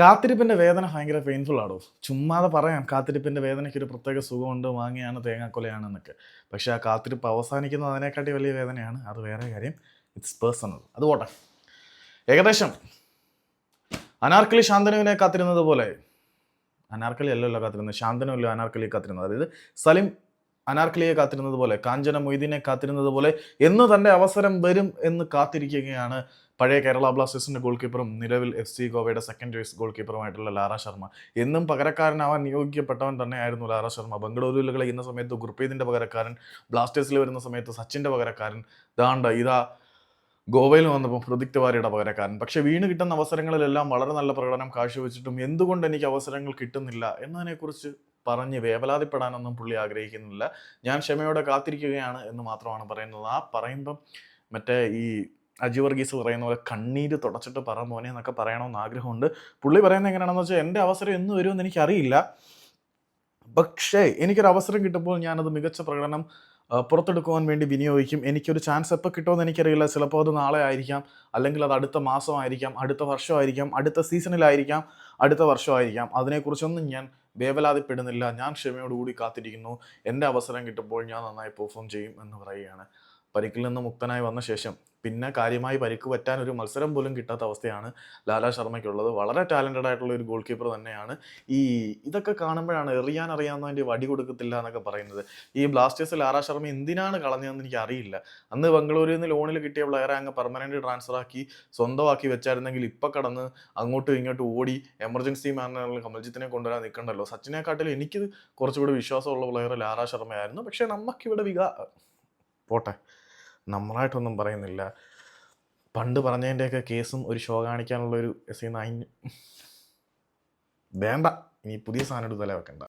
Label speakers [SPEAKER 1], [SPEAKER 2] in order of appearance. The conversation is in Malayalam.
[SPEAKER 1] കാത്തിരിപ്പിന്റെ വേദന ഭയങ്കര പെയിൻഫുൾ ആണോ ചുമ്മാതെ പറയാം കാത്തിരിപ്പിന്റെ വേദനയ്ക്ക് ഒരു പ്രത്യേക സുഖമുണ്ട് വാങ്ങിയാണ് തേങ്ങാക്കൊലയാണെന്നൊക്കെ. പക്ഷെ ആ കാത്തിരിപ്പ് അവസാനിക്കുന്നത് അതിനെക്കാട്ടി വലിയ വേദനയാണ്. അത് വേറെ കാര്യം. ഇറ്റ്സ് പേഴ്സണൽ അത് പോട്ടെ. ഏകദേശം. അനാർക്കലി ശാന്തനുവിനെ കാത്തിരുന്നത് പോലെ. അനാർക്കലി അല്ലല്ലോ കാത്തിരുന്നത്. ശാന്തനുമല്ലോ അനാർക്കലി കാത്തിരുന്നത്? അതായത് സലിം അനാർക്കലിയെ കാത്തിരുന്നത് പോലെ കാഞ്ചന മൊയ്തീനെ കാത്തിരുന്നത് പോലെ എന്ന് തന്റെ അവസരം വരും എന്ന് കാത്തിരിക്കുകയാണ് പഴയ കേരള ബ്ലാസ്റ്റേഴ്സിന്റെ ഗോൾ കീപ്പറും നിലവിൽ എഫ് സി ഗോവയുടെ സെക്കൻഡ് ചോയ്സ് ഗോൾ കീപ്പറുമായിട്ടുള്ള ലാറ ശർമ്മ. എന്നും പകരക്കാരനാവാൻ നിയോഗിക്കപ്പെട്ടവൻ തന്നെയായിരുന്നു ലാറ ശർമ്മ. ബംഗളൂരുവിൽ കളിക്കുന്ന സമയത്ത് ഗുർപ്രീതിന്റെ പകരക്കാരൻ ബ്ലാസ്റ്റേഴ്സിൽ വരുന്ന സമയത്ത് സച്ചിന്റെ പകരക്കാരൻ ദാണ്ട ഇതാ ഗോവയിൽ വന്നപ്പോൾ ഹൃദിക് തിവാരിയുടെ പകരക്കാരൻ. പക്ഷേ വീണ് കിട്ടുന്ന അവസരങ്ങളിലെല്ലാം വളരെ നല്ല പ്രകടനം കാഴ്ചവെച്ചിട്ടും എന്തുകൊണ്ട് എനിക്ക് അവസരങ്ങൾ കിട്ടുന്നില്ല എന്നതിനെക്കുറിച്ച് പറഞ്ഞ് വേവലാതിപ്പെടാനൊന്നും പുള്ളി ആഗ്രഹിക്കുന്നില്ല. ഞാൻ ക്ഷമയോടെ കാത്തിരിക്കുകയാണ് എന്ന് മാത്രമാണ് പറയുന്നത്. ആ പറയുമ്പം മറ്റേ ഈ അജി വർഗീസ് പറയുന്ന പോലെ കണ്ണീര് തുടച്ചിട്ട് പറ മോനെ എന്നൊക്കെ പറയണമെന്ന് ആഗ്രഹമുണ്ട്. പുള്ളി പറയുന്നത് എങ്ങനെയാണെന്ന് വെച്ചാൽ എന്റെ അവസരം എന്ന് വരുമെന്ന് എനിക്കറിയില്ല. പക്ഷേ എനിക്കൊരു അവസരം കിട്ടുമ്പോൾ ഞാനത് മികച്ച പ്രകടനം പുറത്തെടുക്കുവാൻ വേണ്ടി വിനിയോഗിക്കും. എനിക്കൊരു ചാൻസ് എപ്പോൾ കിട്ടുമെന്ന് എനിക്കറിയില്ല. ചിലപ്പോൾ അത് നാളെ ആയിരിക്കാം. അല്ലെങ്കിൽ അത് അടുത്ത മാസമായിരിക്കാം. അടുത്ത വർഷമായിരിക്കാം. അടുത്ത സീസണിലായിരിക്കാം. അടുത്ത വർഷമായിരിക്കാം. അതിനെക്കുറിച്ചൊന്നും ഞാൻ വേവലാതിപ്പെടുന്നില്ല. ഞാൻ ക്ഷമയോടുകൂടി കാത്തിരിക്കുന്നു. എന്റെ അവസരം കിട്ടുമ്പോൾ ഞാൻ നന്നായി പെർഫോം ചെയ്യും എന്ന് പറയുകയാണ്. പരിക്കിൽ നിന്ന് മുക്തനായി വന്ന ശേഷം പിന്നെ കാര്യമായി പരിക്ക് പറ്റാൻ ഒരു മത്സരം പോലും കിട്ടാത്ത അവസ്ഥയാണ് ലാലാ ശർമ്മയ്ക്കുള്ളത്. വളരെ ടാലന്റഡ് ആയിട്ടുള്ള ഒരു ഗോൾ കീപ്പർ തന്നെയാണ്. ഈ ഇതൊക്കെ കാണുമ്പോഴാണ് എറിയാൻ അറിയാവുന്നതിന്റെ വടി കൊടുക്കത്തില്ല എന്നൊക്കെ പറയുന്നത്. ഈ ബ്ലാസ്റ്റേഴ്സ് ലാലാ ശർമ്മ എന്തിനാണ് കളഞ്ഞതെന്ന് എനിക്ക് അറിയില്ല അന്ന് ബംഗളൂരിൽ നിന്ന് ലോണിൽ കിട്ടിയ പ്ലെയറെ അങ്ങ് പെർമനന്റ് ട്രാൻസ്ഫറാക്കി സ്വന്തമാക്കി വെച്ചായിരുന്നെങ്കിൽ ഇപ്പം കടന്ന് അങ്ങോട്ടും ഇങ്ങോട്ടും ഓടി എമർജൻസി മാനേജറിൽ കമൽജിത്തിനെ കൊണ്ടുവരാൻ നിൽക്കണ്ടല്ലോ. സച്ചിനെക്കാട്ടിലും എനിക്ക് കുറച്ചുകൂടി വിശ്വാസമുള്ള പ്ലെയർ ലാലാ ശർമ്മയായിരുന്നു. പക്ഷേ നമുക്കിവിടെ വികാ പോട്ടെ. നമ്മളായിട്ടൊന്നും പറയുന്നില്ല. പണ്ട് പറഞ്ഞതിന്റെയൊക്കെ കേസും ഒരു ഷോ കാണിക്കാനുള്ള ഒരു എസ് വേണ്ട. ഇനി പുതിയ സാധനം എടുത്ത് തല വെക്കണ്ട